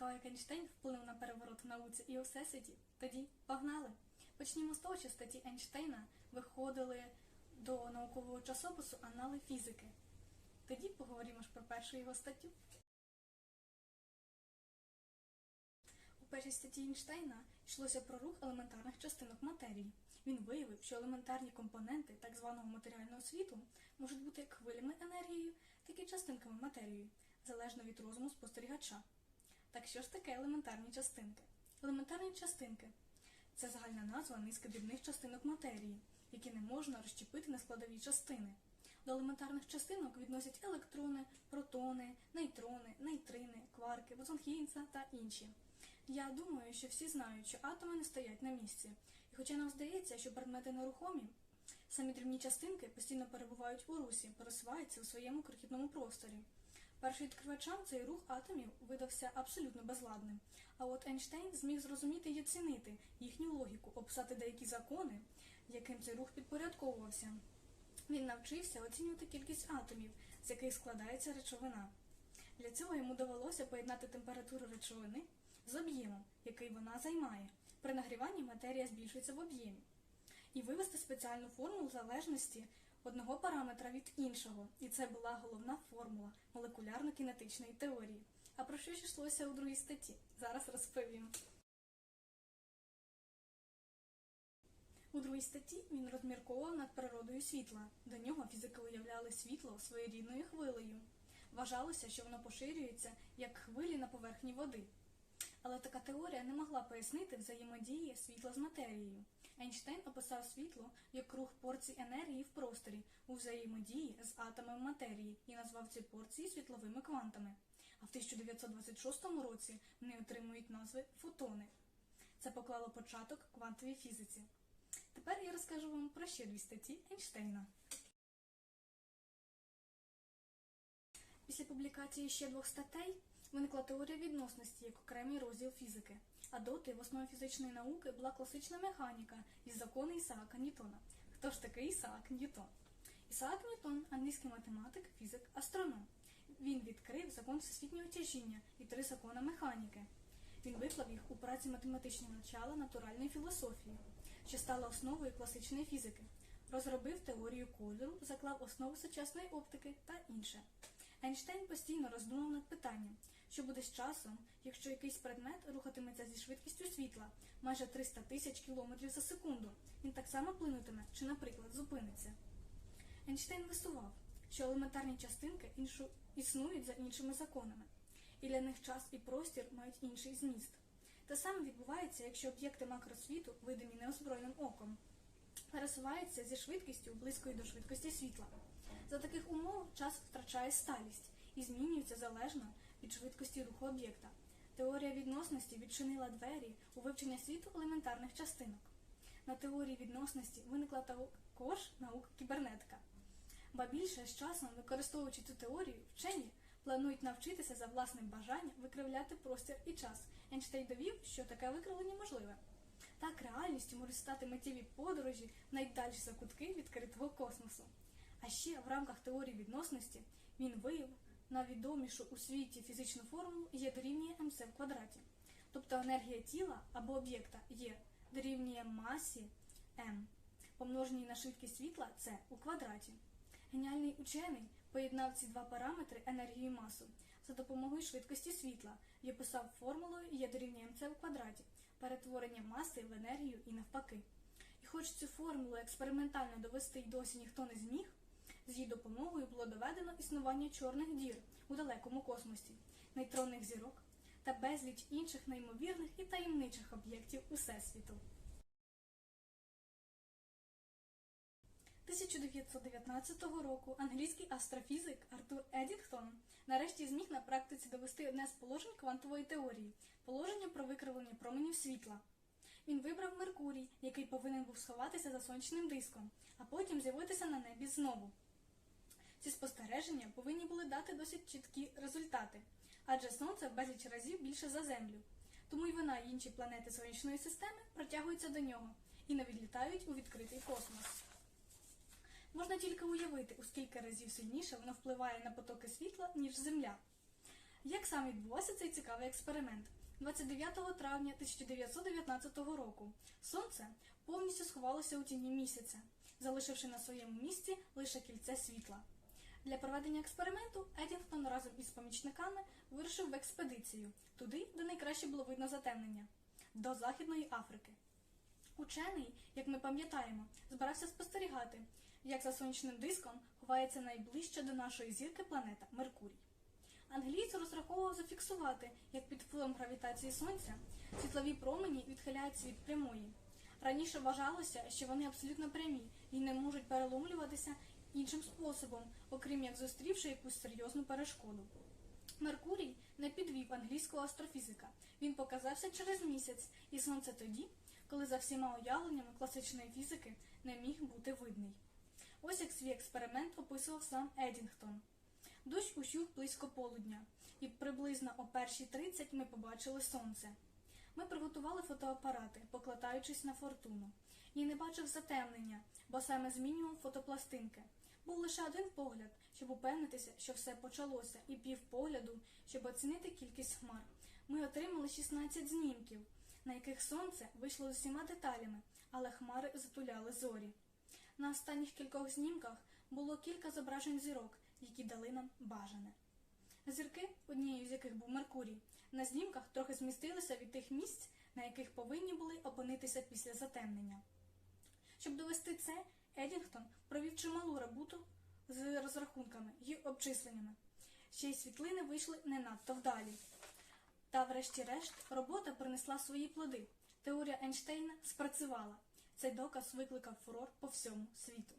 цікаво, Ейнштейн вплинув на переворот в науці і у всесвіті? Тоді погнали! Почнімо з того, що статті Ейнштейна виходили до наукового часопису Анали фізики. Тоді поговоримо ж про першу його статтю. У першій статті Ейнштейна йшлося про рух елементарних частинок матерії. Він виявив, що елементарні компоненти так званого матеріального світу можуть бути як хвилями енергією, так і частинками матерії, залежно від розуму спостерігача. Так що ж таке елементарні частинки? Елементарні частинки це загальна назва низки дрібних частинок матерії, які не можна розщепити на складові частини. До елементарних частинок відносять електрони, протони, нейтрони, нейтрини, кварки, бозон Хіггінса та інші. Я думаю, що всі знають, що атоми не стоять на місці. І хоча нам здається, що предмети нерухомі, самі дрібні частинки постійно перебувають у русі, пересуваються у своєму крихітному просторі. Першовідкривачам цей рух атомів видався абсолютно безладним. А от Ейнштейн зміг зрозуміти і оцінити їхню логіку, описати деякі закони, яким цей рух підпорядковувався. Він навчився оцінювати кількість атомів, з яких складається речовина. Для цього йому довелося поєднати температуру речовини з об'ємом, який вона займає. При нагріванні матерія збільшується в об'ємі. І вивести спеціальну формулу залежності одного параметра від іншого. І це була головна формула молекулярно-кінетичної теорії. А про що ж йшлося у другій статті? Зараз розповім. У другій статті він розмірковував над природою світла. До нього фізики уявляли світло своєрідною хвилею. Вважалося, що воно поширюється як хвилі на поверхні води. Але така теорія не могла пояснити взаємодії світла з матерією. Ейнштейн описав світло як рух порцій енергії в просторі у взаємодії з атомами матерії і назвав ці порції світловими квантами. А в 1926 році вони отримують назви фотони. Це поклало початок квантовій фізиці. Тепер я розкажу вам про ще дві статті Ейнштейна. Після публікації ще двох статей виникла теорія відносності як окремий розділ фізики. А доти в основі фізичної науки була класична механіка із закони Ісаака Ньютона. Хто ж такий Ісаак Ньютон? Ісаак Ньютон англійський математик, фізик, астроном. Він відкрив закон всесвітнього тяжіння і три закони механіки. Він виклав їх у праці математичні начала натуральної філософії, що стала основою класичної фізики. Розробив теорію кольору, заклав основу сучасної оптики та інше. Ейнштейн постійно роздумав над питанням, що буде з часом, якщо якийсь предмет рухатиметься зі швидкістю світла майже 300 тисяч кілометрів за секунду. Він так само плинутиме, чи, наприклад, зупиниться. Ейнштейн висував, що елементарні частинки іншу... існують за іншими законами, і для них час і простір мають інший зміст. Те саме відбувається, якщо об'єкти макросвіту, видимі неозброєним оком, пересуваються зі швидкістю близькою до швидкості світла. За таких умов час втрачає сталість і змінюється залежно від швидкості руху об'єкта. Теорія відносності відчинила двері у вивчення світу елементарних частинок. На теорії відносності виникла також наука кібернетика. Ба більше з часом, використовуючи цю теорію, вчені планують навчитися за власним бажанням викривляти простір і час. Ейнштейн довів, що таке викривлення можливе. Так реальністю можуть стати миттєві подорожі найдальші закутки відкритого космосу. А ще в рамках теорії відносності він виявив найвідомішу у світі фізичну формулу Є дорівнює МЦ в квадраті. Тобто енергія тіла або об'єкта Є дорівнює масі М, помноженій на швидкість світла С у квадраті. Геніальний учений поєднав ці два параметри енергію і масу за допомогою швидкості світла і описав формулою Є дорівнює МЦ в квадраті, перетворення маси в енергію і навпаки. І хоч цю формулу експериментально довести й досі ніхто не зміг, з її допомогою було доведено існування чорних дір у далекому космосі, нейтронних зірок та безліч інших неймовірних і таємничих об'єктів Усесвіту. 1919 року англійський астрофізик Артур Едінгтон нарешті зміг на практиці довести одне з положень квантової теорії положення про викривлення променів світла. Він вибрав Меркурій, який повинен був сховатися за сонячним диском, а потім з'явитися на небі знову. Ці спостереження повинні були дати досить чіткі результати, адже Сонце безліч разів більше за Землю. Тому й вона і інші планети сонячної системи протягуються до нього і не відлітають у відкритий космос. Можна тільки уявити, у скільки разів сильніше воно впливає на потоки світла, ніж Земля. Як саме відбувався цей цікавий експеримент? 29 травня 1919 року сонце повністю сховалося у тіні місяця, залишивши на своєму місці лише кільце світла. Для проведення експерименту Едінгтон разом із помічниками вирушив в експедицію туди, де найкраще було видно затемнення до Західної Африки. Учений, як ми пам'ятаємо, збирався спостерігати, як за сонячним диском ховається найближча до нашої зірки планета Меркурій. Англієць розраховував зафіксувати, як під впливом гравітації Сонця світлові промені відхиляються від прямої. Раніше вважалося, що вони абсолютно прямі і не можуть переломлюватися іншим способом, окрім як зустрівши якусь серйозну перешкоду. Меркурій не підвів англійського астрофізика. Він показався через місяць, і сонце тоді, коли за всіма уявленнями класичної фізики не міг бути видний. Ось як свій експеримент описував сам Едінгтон. Дощ ущух близько полудня, і приблизно о 1.30 ми побачили сонце. Ми приготували фотоапарати, покладаючись на фортуну. І не бачив затемнення, бо саме змінював фотопластинки. Був лише один погляд, щоб упевнитися, що все почалося, і пів погляду, щоб оцінити кількість хмар. Ми отримали 16 знімків, на яких сонце вийшло з усіма деталями, але хмари затуляли зорі. На останніх кількох знімках було кілька зображень зірок, які дали нам бажане. Зірки, однією з яких був Меркурій, на знімках трохи змістилися від тих місць, на яких повинні були опинитися після затемнення. Щоб довести це, Едінгтон провів чималу роботу з розрахунками і обчисленнями. Ще й світлини вийшли не надто вдалі. Та, врешті-решт, робота принесла свої плоди. Теорія Ейнштейна спрацювала. Цей доказ викликав фурор по всьому світу.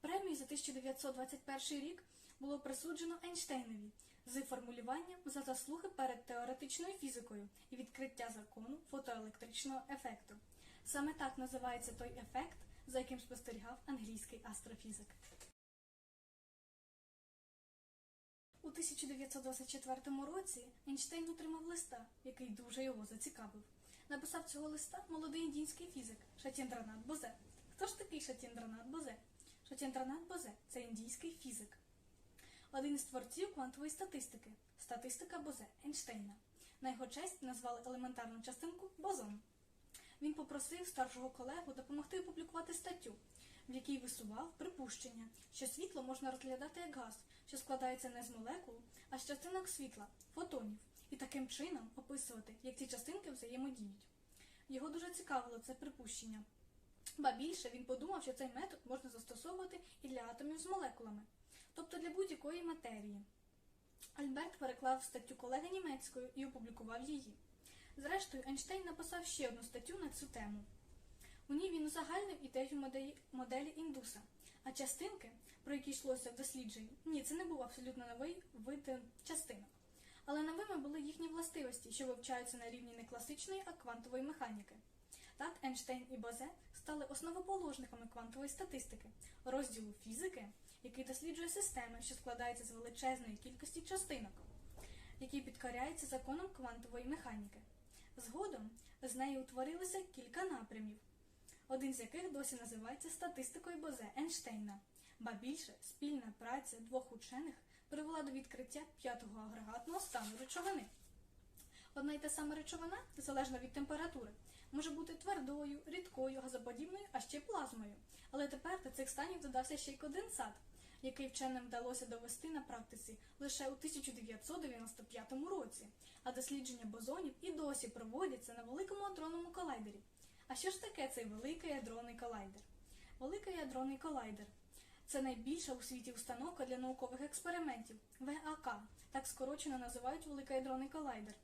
Премію за 1921 рік було присуджено Ейнштейнові з формулюванням за заслуги перед теоретичною фізикою і відкриття закону фотоелектричного ефекту. Саме так називається той ефект, за яким спостерігав англійський астрофізик. У 1924 році Ейнштейн отримав листа, який дуже його зацікавив. Написав цього листа молодий індійський фізик Шатіндранат Бозе. Хто ж такий Шатіндранат Бозе? Шатіндранат Бозе це індійський фізик. Один із творців квантової статистики статистика Бозе Ейнштейна. На його честь назвали елементарну частинку бозон. Він попросив старшого колегу допомогти опублікувати статтю, в якій висував припущення, що світло можна розглядати як газ, що складається не з молекул, а з частинок світла, фотонів, і таким чином описувати, як ці частинки взаємодіють. Його дуже цікавило це припущення. Ба більше він подумав, що цей метод можна застосовувати і для атомів з молекулами, тобто для будь-якої матерії. Альберт переклав статтю колеги німецькою і опублікував її. Зрештою, Ейнштейн написав ще одну статтю на цю тему. У ній він узагальнив ідею моделі, індуса, а частинки, про які йшлося в дослідженні, ні, це не був абсолютно новий вид е, частинок. Але новими були їхні властивості, що вивчаються на рівні не класичної, а квантової механіки. Так Ейнштейн і Бозе стали основоположниками квантової статистики, розділу фізики, який досліджує системи, що складаються з величезної кількості частинок, які підкоряються законам квантової механіки. Згодом з неї утворилося кілька напрямів, один з яких досі називається статистикою Бозе Ейнштейна. Ба більше спільна праця двох учених привела до відкриття п'ятого агрегатного стану речовини. Одна й та сама речовина, залежно від температури, може бути твердою, рідкою, газоподібною, а ще плазмою. Але тепер до цих станів додався ще й конденсат, який вченим вдалося довести на практиці лише у 1995 році, а дослідження бозонів і досі проводяться на великому адронному колайдері. А що ж таке цей великий адронний колайдер? Великий адронний колайдер це найбільша у світі установка для наукових експериментів ВАК, так скорочено називають Великий адронний колайдер.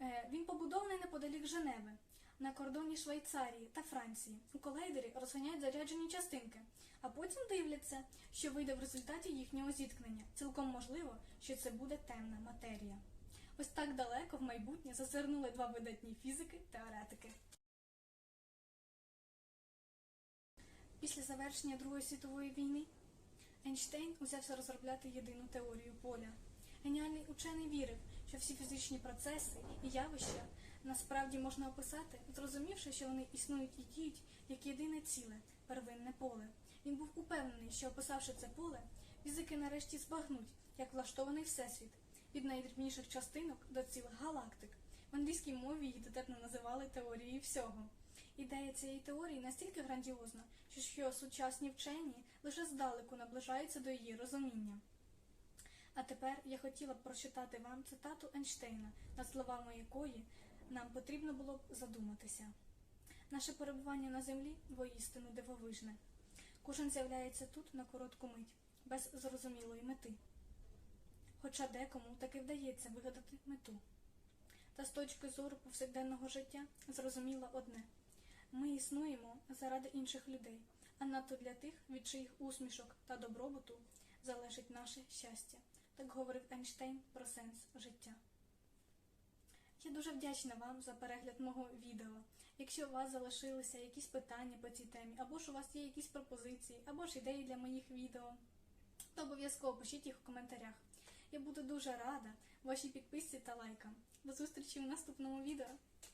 Е, Він побудований неподалік Женеви, на кордоні Швейцарії та Франції. У колайдері розганяють заряджені частинки, а потім дивляться, що вийде в результаті їхнього зіткнення. Цілком можливо, що це буде темна матерія. Ось так далеко в майбутнє зазирнули два видатні фізики-теоретики. Після завершення Другої світової війни Ейнштейн узявся розробляти єдину теорію поля. Геніальний учений вірив, що всі фізичні процеси і явища насправді можна описати, зрозумівши, що вони існують і діють як єдине ціле, первинне поле. Він був упевнений, що описавши це поле, фізики нарешті збагнуть, як влаштований всесвіт, від найдрібніших частинок до цілих галактик. В англійській мові її дотепно називали теорією всього. Ідея цієї теорії настільки грандіозна, що сучасні вчені лише здалеку наближаються до її розуміння. А тепер я хотіла б прочитати вам цитату Ейнштейна, над словами якої нам потрібно було б задуматися. Наше перебування на землі воістину дивовижне. Кожен з'являється тут на коротку мить, без зрозумілої мети. Хоча декому таки вдається вигадати мету. Та з точки зору повсякденного життя зрозуміло одне ми існуємо заради інших людей, а надто для тих, від чиїх усмішок та добробуту залежить наше щастя. Так говорив Ейнштейн про сенс життя. Я дуже вдячна вам за перегляд мого відео. Якщо у вас залишилися якісь питання по цій темі, або ж у вас є якісь пропозиції, або ж ідеї для моїх відео, то обов'язково пишіть їх у коментарях. Я буду дуже рада вашій підписці та лайкам. До зустрічі в наступному відео.